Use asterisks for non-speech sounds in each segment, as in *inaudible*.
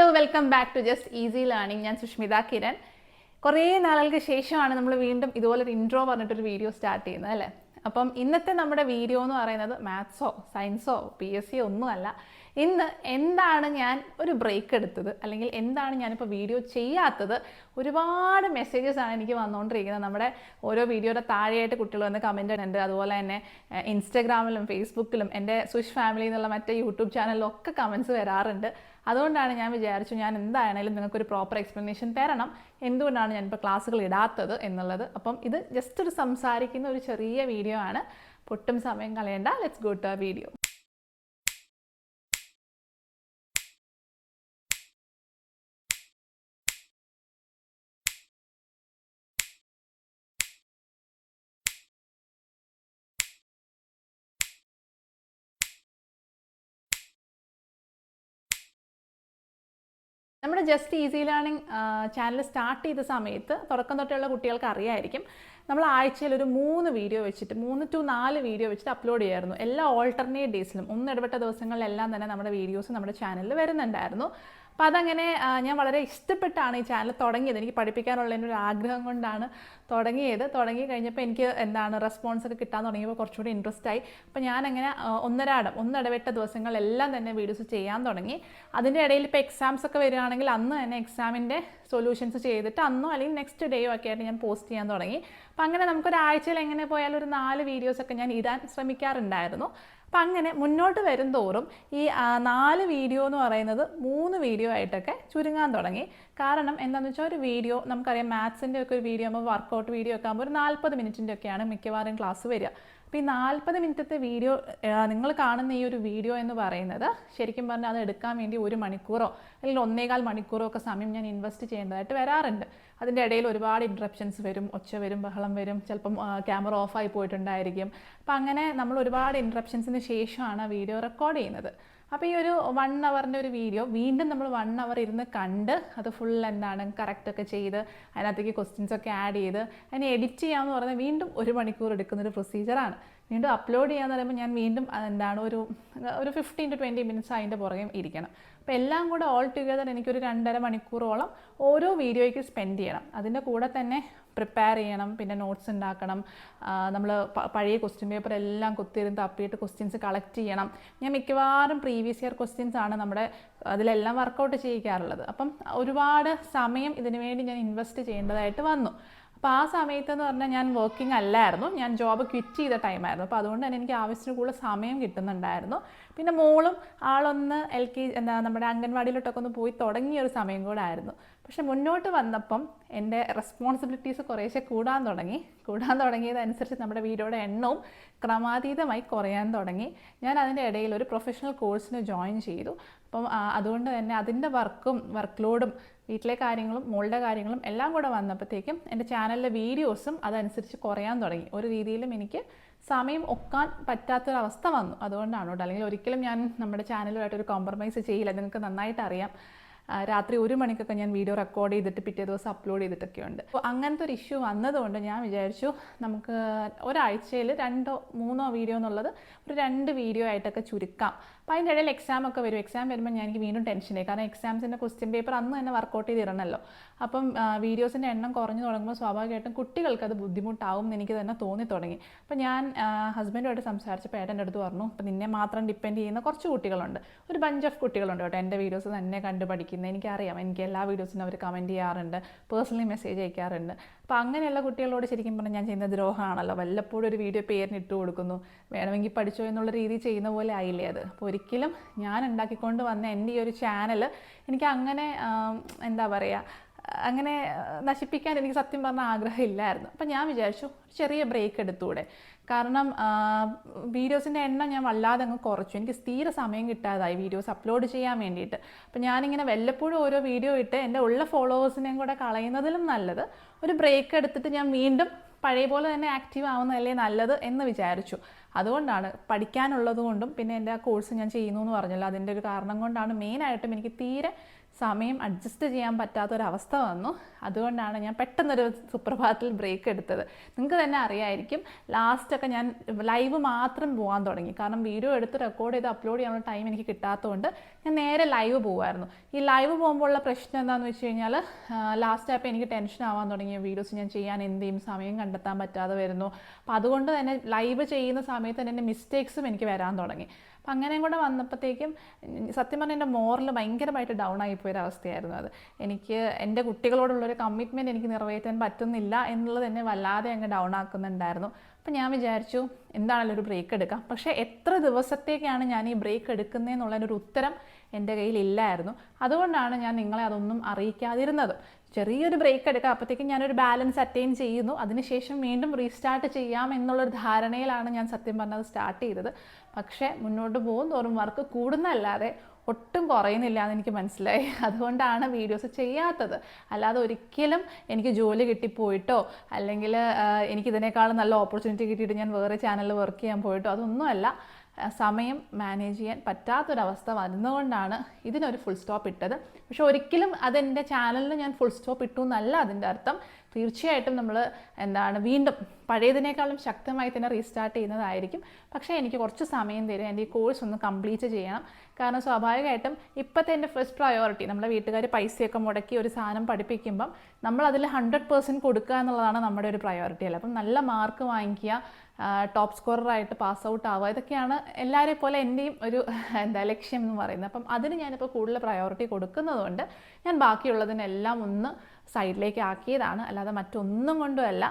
Hello welcome back to just easy learning. ഞാൻ സുഷ്മിത കിരൺ. കുറേ നാളുകൾക്ക് ശേഷമാണ് നമ്മൾ വീണ്ടും ഇതുപോലെ ഒരു ഇൻട്രോ പറഞ്ഞിട്ടൊരു വീഡിയോ സ്റ്റാർട്ട് ചെയ്യുന്നത് അല്ലേ? അപ്പം ഇന്നത്തെ നമ്മുടെ വീഡിയോ എന്ന് പറയുന്നത് മാത്സോ സയൻസോ പി എസ് സിയോ ഒന്നുമല്ല. ഇന്ന് എന്താണ് ഞാൻ ഒരു ബ്രേക്ക് എടുത്തത് അല്ലെങ്കിൽ എന്താണ് ഞാനിപ്പോൾ വീഡിയോ ചെയ്യാത്തത്? ഒരുപാട് മെസ്സേജസ് ആണ് എനിക്ക് വന്നുകൊണ്ടിരിക്കുന്നത്. നമ്മുടെ ഓരോ വീഡിയോയുടെ താഴെയായിട്ട് കുട്ടികൾ വന്ന് കമന്റ് ഉണ്ട് അതുപോലെ തന്നെ ഇൻസ്റ്റാഗ്രാമിലും ഫേസ്ബുക്കിലും എന്റെ സുഷ് ഫാമിലി എന്നുള്ള മറ്റേ യൂട്യൂബ് ചാനലിലും ഒക്കെ കമൻസ് വരാറുണ്ട്. അതുകൊണ്ടാണ് ഞാൻ വിചാരിച്ചു ഞാൻ എന്തായാലും നിങ്ങൾക്കൊരു പ്രോപ്പർ എക്സ്പ്ലനേഷൻ തരണം. എന്തുകൊണ്ടാണ് ഞാനിപ്പോൾ ക്ലാസ്സുകൾ ഇടാത്തത് എന്നുള്ളത്. അപ്പം ഇത് ജസ്റ്റ് ഒരു സംസാരിക്കുന്ന ഒരു ചെറിയ വീഡിയോ ആണ്. പൊട്ടും സമയം കളയേണ്ട. ലെറ്റ്സ് ഗോ ടു വീഡിയോ നമ്മുടെ just easy learning channel start ചെയ്ത സമയത്ത് തുടക്കം തൊട്ടുള്ള കുട്ടികൾക്ക് അറിയായിരിക്കും. നമ്മൾ ആഴ്ചയിൽ ഒരു മൂന്ന് വീഡിയോ വെച്ചിട്ട് മൂന്ന് ടു നാല് വീഡിയോ വെച്ചിട്ട് അപ്ലോഡ് ചെയ്യായിരുന്നു. എല്ലാ ഓൾട്ടർനേറ്റ് ഡേയ്സിലും ഒന്ന് ഇടപെട്ട ദിവസങ്ങളിലെല്ലാം തന്നെ നമ്മുടെ വീഡിയോസ് നമ്മുടെ ചാനലിൽ വരുന്നുണ്ടായിരുന്നു. അപ്പോൾ അതങ്ങനെ ഞാൻ വളരെ ഇഷ്ടപ്പെട്ടാണ് ഈ ചാനൽ തുടങ്ങിയത്. എനിക്ക് പഠിപ്പിക്കാനുള്ള എന്റെ ഒരു ആഗ്രഹം കൊണ്ടാണ് തുടങ്ങിയത്. തുടങ്ങി കഴിഞ്ഞപ്പോൾ എനിക്ക് എന്താണ് റെസ്പോൺസ് ഒക്കെ കിട്ടാൻ തുടങ്ങിയപ്പോൾ കുറച്ചുകൂടി ഇൻട്രസ്റ്റ് ആയി. അപ്പോൾ ഞാനങ്ങനെ ഒന്നരാടം ഒന്നിടവിട്ട ദിവസങ്ങളെല്ലാം തന്നെ വീഡിയോസ് ചെയ്യാൻ തുടങ്ങി. അതിന്റെ ഇടയിൽ ഇപ്പോൾ എക്സാംസ് ഒക്കെ വരികയാണെങ്കിൽ അന്ന് തന്നെ എക്സാമിന്റെ സൊല്യൂഷൻസ് ചെയ്തിട്ട് അന്നോ അല്ലെങ്കിൽ നെക്സ്റ്റ് ഡേയോ ഒക്കെ ആയിട്ട് ഞാൻ പോസ്റ്റ് ചെയ്യാൻ തുടങ്ങി. അപ്പോൾ അങ്ങനെ നമുക്കൊരാഴ്ചയിൽ എങ്ങനെ പോയാലും ഒരു നാല് വീഡിയോസൊക്കെ ഞാൻ ഇടാൻ ശ്രമിക്കാറുണ്ടായിരുന്നു. അപ്പം അങ്ങനെ മുന്നോട്ട് വരും തോറും ഈ നാല് വീഡിയോ എന്ന് പറയുന്നത് മൂന്ന് വീഡിയോ ആയിട്ടൊക്കെ ചുരുങ്ങാൻ തുടങ്ങി. കാരണം എന്താണെന്ന് വെച്ചാൽ ഒരു വീഡിയോ നമുക്കറിയാം മാത്സിന്റെ ഒക്കെ ഒരു വീഡിയോ ആകുമ്പോൾ വർക്കൗട്ട് വീഡിയോ ഒക്കെ ആകുമ്പോൾ ഒരു നാൽപ്പത് മിനിറ്റിന്റെ ഒക്കെയാണ് മിക്കവാറും ക്ലാസ് വരിക. അപ്പോൾ ഈ നാൽപ്പത് മിനിറ്റത്തെ വീഡിയോ നിങ്ങൾ കാണുന്ന ഈ ഒരു വീഡിയോ എന്ന് പറയുന്നത് ശരിക്കും പറഞ്ഞാൽ അത് എടുക്കാൻ വേണ്ടി ഒരു മണിക്കൂറോ അല്ലെങ്കിൽ ഒന്നേകാൽ മണിക്കൂറോ ഒക്കെ സമയം ഞാൻ ഇൻവെസ്റ്റ് ചെയ്യേണ്ടതായിട്ട് വരാറുണ്ട്. അതിന്റെ ഇടയിൽ ഒരുപാട് ഇൻട്രപ്ഷൻസ് വരും ഒച്ച വരും ബഹളം വരും ചിലപ്പം ക്യാമറ ഓഫായി പോയിട്ടുണ്ടായിരിക്കും. അപ്പം അങ്ങനെ നമ്മൾ ഒരുപാട് ഇൻട്രപ്ഷൻസിന് ശേഷമാണ് വീഡിയോ റെക്കോർഡ് ചെയ്യുന്നത്. അപ്പോൾ ഈ ഒരു വൺ അവറിന്റെ ഒരു വീഡിയോ വീണ്ടും നമ്മൾ വൺ അവർ ഇരുന്ന് കണ്ട് അത് ഫുൾ എന്താണ് കറക്റ്റ് ഒക്കെ ചെയ്ത് അതിനകത്തേക്ക് ക്വസ്റ്റ്യൻസ് ഒക്കെ ആഡ് ചെയ്ത് അതിനെ എഡിറ്റ് ചെയ്യാമെന്ന് പറഞ്ഞാൽ വീണ്ടും ഒരു മണിക്കൂർ എടുക്കുന്ന ഒരു പ്രൊസീജിയറാണ് വീണ്ടും അപ്ലോഡ് ചെയ്യാന്ന് പറയുമ്പോൾ ഞാൻ വീണ്ടും എന്താണ് ഒരു ഒരു ഫിഫ്റ്റീൻ ടു ട്വന്റി മിനിറ്റ്സ് അതിന്റെ പുറകെ ഇരിക്കണം. അപ്പോൾ എല്ലാം കൂടെ ഓൾ ടുഗദർ എനിക്കൊരു രണ്ടര മണിക്കൂറോളം ഓരോ വീഡിയോയ്ക്ക് സ്പെൻഡ് ചെയ്യണം. അതിന്റെ കൂടെ തന്നെ പ്രിപ്പയർ ചെയ്യണം പിന്നെ നോട്ട്സ് ഉണ്ടാക്കണം നമ്മൾ പഴയ ക്വസ്റ്റ്യൻ പേപ്പർ എല്ലാം കുത്തിയിരുന്ന് തപ്പിയിട്ട് ക്വസ്റ്റ്യൻസ് കളക്ട് ചെയ്യണം. ഞാൻ മിക്കവാറും പ്രീവിയസ് ഇയർ ക്വസ്റ്റ്യൻസ് ആണ് നമ്മുടെ അതിലെല്ലാം വർക്കൗട്ട് ചെയ്യിക്കാറുള്ളത്. അപ്പം ഒരുപാട് സമയം ഇതിനു വേണ്ടി ഞാൻ ഇൻവെസ്റ്റ് ചെയ്യേണ്ടതായിട്ട് വന്നു. അപ്പോൾ ആ സമയത്തെന്ന് പറഞ്ഞാൽ ഞാൻ വർക്കിംഗ് അല്ലായിരുന്നു. ഞാൻ ജോബ് ക്വിറ്റ് ചെയ്ത ടൈമായിരുന്നു അപ്പോൾ അതുകൊണ്ട് തന്നെ എനിക്ക് ആവശ്യത്തിന് കൂടുതൽ സമയം കിട്ടുന്നുണ്ടായിരുന്നു. പിന്നെ മോളും ആളൊന്ന് എൽ കെ എന്താ നമ്മുടെ അംഗൻവാടിയിലോട്ടൊക്കെ ഒന്ന് പോയി തുടങ്ങിയ ഒരു സമയം കൂടെ ആയിരുന്നു. പക്ഷെ മുന്നോട്ട് വന്നപ്പം എന്റെ റെസ്പോൺസിബിലിറ്റീസ് കുറേശ്ശെ കൂടാൻ തുടങ്ങി. കൂടാൻ തുടങ്ങിയതനുസരിച്ച് നമ്മുടെ വീടുകളുടെ എണ്ണവും ക്രമാതീതമായി കുറയാൻ തുടങ്ങി. ഞാൻ അതിന്റെ ഇടയിൽ ഒരു പ്രൊഫഷണൽ കോഴ്സിന് ജോയിൻ ചെയ്തു. അപ്പം അതുകൊണ്ട് തന്നെ അതിന്റെ വർക്കും വർക്ക് ലോഡും വീട്ടിലെ കാര്യങ്ങളും മോളുടെ കാര്യങ്ങളും എല്ലാം കൂടെ വന്നപ്പോഴത്തേക്കും എന്റെ ചാനലിലെ വീഡിയോസും അതനുസരിച്ച് കുറയാൻ തുടങ്ങി. ഒരു രീതിയിലും എനിക്ക് സമയം ഒക്കാൻ പറ്റാത്തൊരവസ്ഥ വന്നു. അതുകൊണ്ടാണ് കേട്ടോ അല്ലെങ്കിൽ ഒരിക്കലും ഞാൻ നമ്മുടെ ചാനലുമായിട്ടൊരു കോംപ്രമൈസ് ചെയ്യില്ല. നിങ്ങൾക്ക് നന്നായിട്ട് അറിയാം രാത്രി ഒരു മണിക്കൊക്കെ ഞാൻ വീഡിയോ റെക്കോർഡ് ചെയ്തിട്ട് പിറ്റേ ദിവസം അപ്ലോഡ് ചെയ്തിട്ടൊക്കെയുണ്ട്. അപ്പോൾ അങ്ങനത്തെ ഒരു ഇഷ്യൂ വന്നതുകൊണ്ട് ഞാൻ വിചാരിച്ചു നമുക്ക് ഒരാഴ്ചയിൽ രണ്ടോ മൂന്നോ വീഡിയോ എന്നുള്ളത് ഒരു രണ്ട് വീഡിയോ ആയിട്ടൊക്കെ ചുരുക്കാം. അപ്പോൾ അതിന്റെ ഇടയിൽ എക്സാം ഒക്കെ വരും. എക്സാം വരുമ്പോൾ ഞാൻ എനിക്ക് വീണ്ടും ടെൻഷനായി കാരണം എക്സാംസിന്റെ ക്വസ്റ്റ്യൻ പേപ്പർ അന്ന് തന്നെ വർക്കൗട്ട് ചെയ്തിരണല്ലോ അപ്പം വീഡിയോസിന്റെ എണ്ണം കുറഞ്ഞു തുടങ്ങുമ്പോൾ സ്വാഭാവികമായിട്ടും കുട്ടികൾക്ക് അത് ബുദ്ധിമുട്ടാവും എന്ന് എനിക്ക് തന്നെ തോന്നി തുടങ്ങി. അപ്പോൾ ഞാൻ ഹസ്ബൻഡുമായിട്ട് സംസാരിച്ചപ്പോൾ ഏട്ടന്റെ അടുത്ത് പറഞ്ഞു അപ്പോൾ നിന്നെ മാത്രം ഡിപ്പെൻഡ് ചെയ്യുന്ന കുറച്ച് കുട്ടികളുണ്ട്. ഒരു ബഞ്ച് ഓഫ് കുട്ടികളുണ്ട് കേട്ടോ. എന്റെ വീഡിയോസ് തന്നെ കണ്ട് പഠിക്കുന്നത് എനിക്കറിയാം. എനിക്ക് എല്ലാ വീഡിയോസിനും അവർ കമന്റ് ചെയ്യാറുണ്ട്. പേഴ്സണലി മെസ്സേജ് അയക്കാറുണ്ട്. അപ്പോൾ അങ്ങനെയുള്ള കുട്ടികളോട് ശരിക്കും പറഞ്ഞാൽ ഞാൻ ചെയ്യുന്ന ദ്രോഹമാണല്ലോ വല്ലപ്പോഴും ഒരു വീഡിയോ പേരിന് ഇട്ട് കൊടുക്കുന്നു. വേണമെങ്കിൽ പഠിച്ചോ എന്നുള്ള രീതി ചെയ്യുന്ന പോലെ ആയില്ലേ അത്? അപ്പോൾ ഒരിക്കലും ഞാൻ ഉണ്ടാക്കിക്കൊണ്ട് വന്ന എന്റെ ഈ ഒരു ചാനൽ എനിക്ക് അങ്ങനെ എന്താ പറയുക അങ്ങനെ നശിപ്പിക്കാൻ എനിക്ക് സത്യം പറഞ്ഞ ആഗ്രഹമില്ലായിരുന്നു. അപ്പം ഞാൻ വിചാരിച്ചു ചെറിയ ബ്രേക്ക് എടുത്തൂടെ. കാരണം വീഡിയോസിന്റെ എണ്ണം ഞാൻ വല്ലാതെ അങ്ങ് കുറച്ചു. എനിക്ക് സ്ഥിര സമയം കിട്ടാതായി വീഡിയോസ് അപ്ലോഡ് ചെയ്യാൻ വേണ്ടിയിട്ട്. അപ്പം ഞാനിങ്ങനെ വല്ലപ്പോഴും ഓരോ വീഡിയോ ഇട്ട് എന്റെ ഉള്ള ഫോളോവേഴ്സിനെയും കൂടെ കളയുന്നതിലും നല്ലത് ഒരു ബ്രേക്ക് എടുത്തിട്ട് ഞാൻ വീണ്ടും പഴയ പോലെ തന്നെ ആക്റ്റീവ് ആവുന്നതല്ലേ നല്ലത് എന്ന് വിചാരിച്ചു. അതുകൊണ്ടാണ് പഠിക്കാനുള്ളത് കൊണ്ടും പിന്നെ എന്റെ ആ കോഴ്സ് ഞാൻ ചെയ്യുന്നു എന്ന് പറഞ്ഞല്ലോ. അതിന്റെ ഒരു കാരണം കൊണ്ടാണ് മെയിനായിട്ടും എനിക്ക് തീരെ സമയം അഡ്ജസ്റ്റ് ചെയ്യാൻ പറ്റാത്തൊരവസ്ഥ വന്നു. അതുകൊണ്ടാണ് ഞാൻ പെട്ടെന്നൊരു സുപ്രഭാതത്തിൽ ബ്രേക്ക് എടുത്തത്. നിങ്ങൾക്ക് തന്നെ അറിയായിരിക്കും ലാസ്റ്റൊക്കെ ഞാൻ ലൈവ് മാത്രം പോകാൻ തുടങ്ങി. കാരണം വീഡിയോ എടുത്ത് റെക്കോർഡ് ചെയ്ത് അപ്ലോഡ് ചെയ്യാനുള്ള ടൈം എനിക്ക് കിട്ടാത്തതുകൊണ്ട് ഞാൻ നേരെ ലൈവ് പോകുമായിരുന്നു ഈ ലൈവ് പോകുമ്പോഴുള്ള പ്രശ്നം എന്താണെന്ന് വെച്ച് കഴിഞ്ഞാൽ ലാസ്റ്റ് ആയപ്പോൾ എനിക്ക് ടെൻഷൻ ആവാൻ തുടങ്ങിയ വീഡിയോസ് ഞാൻ ചെയ്യാൻ എന്ത് ചെയ്യും? സമയം കണ്ടെത്താൻ പറ്റാതെ വരുന്നു. അപ്പോൾ അതുകൊണ്ട് തന്നെ ലൈവ് ചെയ്യുന്ന സമയത്ത് തന്നെ മിസ്റ്റേക്സും എനിക്ക് വരാൻ തുടങ്ങി. അപ്പം അങ്ങനെയും കൂടെ വന്നപ്പോഴത്തേക്കും സത്യം പറഞ്ഞാൽ എന്റെ മോറൽ ഭയങ്കരമായിട്ട് ഡൗൺ ആയിപ്പോയൊരു അവസ്ഥയായിരുന്നു അത്. എനിക്ക് എന്റെ കുട്ടികളോടുള്ളൊരു കമ്മിറ്റ്മെന്റ് എനിക്ക് നിറവേറ്റാൻ പറ്റുന്നില്ല എന്നുള്ളത് എന്നെ വല്ലാതെ അങ്ങ് ഡൗൺ ആക്കുന്നുണ്ടായിരുന്നു. അപ്പം ഞാൻ വിചാരിച്ചു എന്താണല്ലോ ഒരു ബ്രേക്ക് എടുക്കാം. പക്ഷേ എത്ര ദിവസത്തേക്കാണ് ഞാൻ ഈ ബ്രേക്ക് എടുക്കുന്നതെന്നുള്ളതിനൊരു ഉത്തരം എന്റെ കയ്യിൽ ഇല്ലായിരുന്നു. അതുകൊണ്ടാണ് ഞാൻ നിങ്ങളെ അതൊന്നും അറിയിക്കാതിരുന്നത്. ചെറിയൊരു ബ്രേക്ക് എടുക്കുക അപ്പോഴത്തേക്കും ഞാനൊരു ബാലൻസ് അറ്റൈൻ ചെയ്യുന്നു. അതിനുശേഷം വീണ്ടും റീസ്റ്റാർട്ട് ചെയ്യാം എന്നുള്ളൊരു ധാരണയിലാണ് ഞാൻ സത്യം പറഞ്ഞത് സ്റ്റാർട്ട് ചെയ്തത്. പക്ഷേ മുന്നോട്ട് പോകും തോറും വർക്ക് കൂടുന്നതല്ലാതെ ഒട്ടും കുറയുന്നില്ല എന്ന് എനിക്ക് മനസ്സിലായി. *laughs* അതുകൊണ്ടാണ് വീഡിയോസ് ചെയ്യാത്തത്. അല്ലാതെ ഒരിക്കലും എനിക്ക് ജോലി കിട്ടിപ്പോയിട്ടോ അല്ലെങ്കിൽ എനിക്കിതിനേക്കാളും നല്ല ഓപ്പർച്യൂണിറ്റി കിട്ടിയിട്ട് ഞാൻ വേറെ ചാനലിൽ വർക്ക് ചെയ്യാൻ പോയിട്ടോ അതൊന്നുമല്ല. സമയം മാനേജ് ചെയ്യാൻ പറ്റാത്തൊരവസ്ഥ വരുന്നതുകൊണ്ടാണ് ഇതിനൊരു ഫുൾ സ്റ്റോപ്പ് ഇട്ടത്. പക്ഷെ ഒരിക്കലും അതെന്റെ ചാനലിന് ഞാൻ ഫുൾ സ്റ്റോപ്പ് ഇട്ടു എന്നല്ല അതിന്റെ അർത്ഥം. തീർച്ചയായിട്ടും നമ്മൾ എന്താണ് വീണ്ടും പഴയതിനേക്കാളും ശക്തമായി തന്നെ റീസ്റ്റാർട്ട് ചെയ്യുന്നതായിരിക്കും. പക്ഷേ എനിക്ക് കുറച്ച് സമയം തരും. എന്റെ ഈ കോഴ്സ് ഒന്ന് കംപ്ലീറ്റ് ചെയ്യണം. കാരണം സ്വാഭാവികമായിട്ടും ഇപ്പോഴത്തെ എന്റെ ഫസ്റ്റ് പ്രയോറിറ്റി നമ്മുടെ വീട്ടുകാർ പൈസയൊക്കെ മുടക്കി ഒരു സാധനം പഠിപ്പിക്കുമ്പം നമ്മൾ അതിൽ ഹൺഡ്രഡ് പേഴ്സന്റ് കൊടുക്കുക എന്നുള്ളതാണ് നമ്മുടെ ഒരു പ്രയോറിറ്റി അല്ല? അപ്പം നല്ല മാർക്ക് വാങ്ങിക്കുക ടോപ്പ് സ്കോററായിട്ട് പാസ് ഔട്ട് ആവുക. ഇതൊക്കെയാണ് എല്ലാവരെയും പോലെ എന്റെയും ഒരു എന്താ ലക്ഷ്യം എന്ന് പറയുന്നത്. അപ്പം അതിന് ഞാനിപ്പോൾ കൂടുതൽ പ്രയോറിറ്റി കൊടുക്കുന്നതുകൊണ്ട് ഞാൻ ബാക്കിയുള്ളതിനെല്ലാം ഒന്ന് സൈഡിലേക്ക് ആക്കിയതാണ്. അല്ലാതെ മറ്റൊന്നും കൊണ്ടുമല്ല.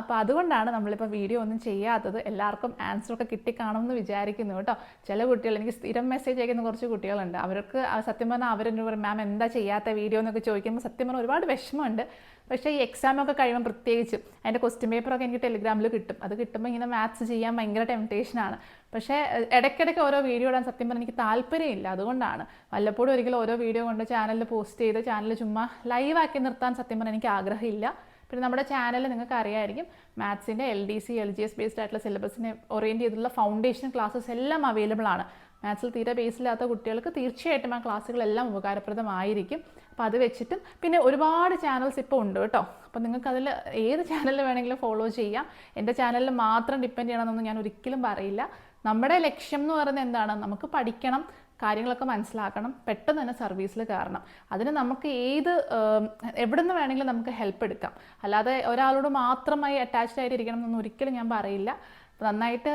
അപ്പോൾ അതുകൊണ്ടാണ് നമ്മളിപ്പോൾ വീഡിയോ ഒന്നും ചെയ്യാത്തത്. എല്ലാവർക്കും ആൻസറൊക്കെ കിട്ടിക്കാണുമെന്ന് വിചാരിക്കുന്നു കേട്ടോ. ചില കുട്ടികൾ എനിക്ക് സ്ഥിരം മെസ്സേജ് അയക്കുന്ന കുറച്ച് കുട്ടികളുണ്ട്. അവർക്ക് സത്യം പറഞ്ഞാൽ അവരെന്നോട് പറയും മാം എന്താ ചെയ്യാത്ത വീഡിയോ എന്നൊക്കെ ചോദിക്കുമ്പോൾ സത്യം പറഞ്ഞാൽ ഒരുപാട് വിഷമമുണ്ട്. പക്ഷേ ഈ എക്സാമൊക്കെ കഴിയുമ്പോൾ പ്രത്യേകിച്ച് അതിന്റെ ക്വസ്റ്റ്യൻ പേപ്പറൊക്കെ എനിക്ക് ടെലിഗ്രാമിൽ കിട്ടും. അത് കിട്ടുമ്പോൾ ഇങ്ങനെ മാത്സ് ചെയ്യാൻ ഭയങ്കര ടെംപ്റ്റേഷനാണ് പക്ഷേ ഇടയ്ക്കിടയ്ക്ക് ഓരോ വീഡിയോ ഇടാൻ സത്യം പറഞ്ഞാൽ എനിക്ക് താല്പര്യമില്ല. അതുകൊണ്ടാണ്. വല്ലപ്പോഴും ഒരിക്കലും ഓരോ വീഡിയോ കൊണ്ട് ചാനലിൽ പോസ്റ്റ് ചെയ്ത് ചാനൽ ചുമ്മാ ലൈവാക്കി നിർത്താൻ സത്യം പറഞ്ഞാൽ എനിക്ക് ആഗ്രഹമില്ല. പിന്നെ നമ്മുടെ ചാനൽ നിങ്ങൾക്ക് അറിയായിരിക്കും മാത്സിന്റെ L D C L G S based ആയിട്ടുള്ള സിലബസിനെ ഓറിയന്റ് ചെയ്തിട്ടുള്ള ഫൗണ്ടേഷൻ ക്ലാസ്സസ് എല്ലാം അവൈലബിൾ ആണ്. മാത്സിൽ തീരെ ബേസില്ലാത്ത കുട്ടികൾക്ക് തീർച്ചയായിട്ടും ആ ക്ലാസ്സുകളെല്ലാം ഉപകാരപ്രദമായിരിക്കും. അപ്പോൾ അത് വെച്ചിട്ടും പിന്നെ ഒരുപാട് ചാനൽസ് ഇപ്പോൾ ഉണ്ട് കേട്ടോ. അപ്പോൾ നിങ്ങൾക്ക് അതിൽ ഏത് ചാനലിൽ വേണമെങ്കിലും ഫോളോ ചെയ്യാം. എന്റെ ചാനലിൽ മാത്രം ഡിപ്പെൻഡ് ചെയ്യണമെന്നൊന്നും ഞാൻ ഒരിക്കലും പറയില്ല. നമ്മുടെ ലക്ഷ്യം എന്ന് പറയുന്നത് എന്താണ്? നമുക്ക് പഠിക്കണം. കാര്യങ്ങളൊക്കെ മനസ്സിലാക്കണം പെട്ടെന്ന് തന്നെ സർവീസിൽ കയറണം. അതിന് നമുക്ക് ഏത് എവിടെ നിന്ന് വേണമെങ്കിലും നമുക്ക് ഹെൽപ്പ് എടുക്കാം. അല്ലാതെ ഒരാളോട് മാത്രമായി അറ്റാച്ച്ഡ് ആയിട്ടിരിക്കണം എന്നൊന്നും ഒരിക്കലും ഞാൻ പറയില്ല. നന്നായിട്ട്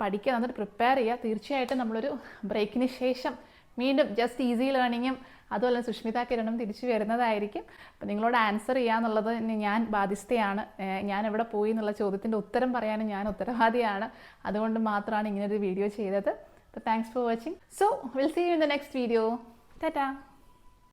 പഠിക്കുക നന്നായിട്ട് പ്രിപ്പയർ ചെയ്യുക. തീർച്ചയായിട്ടും നമ്മളൊരു ബ്രേക്കിന് ശേഷം വീണ്ടും ജസ്റ്റ് ഈസി ലേണിങ്ങും അതുപോലെ സുഷ്മിത കിരണും തിരിച്ചു വരുന്നതായിരിക്കും. അപ്പം നിങ്ങളോട് ആൻസർ ചെയ്യാന്നുള്ളത് ഞാൻ ബാധ്യസ്ഥയാണ്. ഞാൻ എവിടെ പോയി എന്നുള്ള ചോദ്യത്തിന്റെ ഉത്തരം പറയാനും ഞാൻ ഉത്തരവാദിയാണ്. അതുകൊണ്ട് മാത്രമാണ് ഇങ്ങനൊരു വീഡിയോ ചെയ്തത്. But thanks for watching. So we'll see you in the next video. Ta-ta!